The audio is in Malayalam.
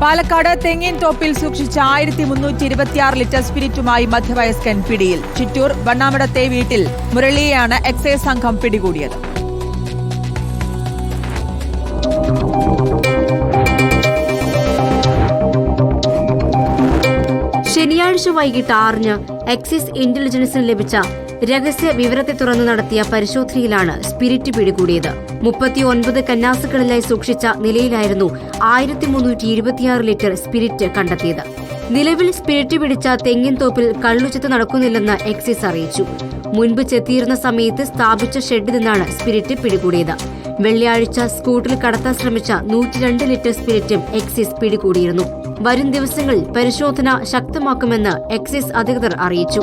പാലക്കാട് തെങ്ങിൻ തോപ്പിൽ സൂക്ഷിച്ച ആയിരത്തി മുന്നൂറ്റി ഇരുപത്തിയാറ് ലിറ്റർ സ്പിരിറ്റുമായി മധ്യവയസ്കൻ പിടിയിൽ. ചിറ്റൂർ വണ്ണാമടത്തെ വീട്ടിൽ മുരളിയെയാണ് എക്സൈസ് സംഘം പിടികൂടിയത്. ശനിയാഴ്ച വൈകിട്ട് ആറിന് എക്സിസ് ഇന്റലിജൻസിന് ലഭിച്ച രഹസ്യ വിവരത്തെ തുറന്ന് നടത്തിയ പരിശോധനയിലാണ് സ്പിരിറ്റ് പിടികൂടിയത്. മുപ്പത്തിയൊൻപത് കന്നാസുകളിലായി സൂക്ഷിച്ച നിലയിലായിരുന്നു ആയിരത്തി മുന്നൂറ്റി ഇരുപത്തിയാറ് ലിറ്റർ സ്പിരിറ്റ് കണ്ടെത്തിയത്. നിലവിൽ സ്പിരിറ്റ് പിടിച്ച തെങ്ങിൻ തോപ്പിൽ കള്ളുചെത്ത് നടക്കുന്നില്ലെന്ന് എക്സൈസ് അറിയിച്ചു. മുൻപ് ചെത്തിയിരുന്ന സമയത്ത് സ്ഥാപിച്ച ഷെഡിൽ നിന്നാണ് സ്പിരിറ്റ് പിടികൂടിയത്. വെള്ളിയാഴ്ച സ്കൂട്ടിൽ കടത്താൻ ശ്രമിച്ച നൂറ്റിരണ്ട് ലിറ്റർ സ്പിരിറ്റും എക്സൈസ് പിടികൂടിയിരുന്നു. വരും ദിവസങ്ങളിൽ പരിശോധന ശക്തമാക്കുമെന്ന് എക്സൈസ് അധികൃതർ അറിയിച്ചു.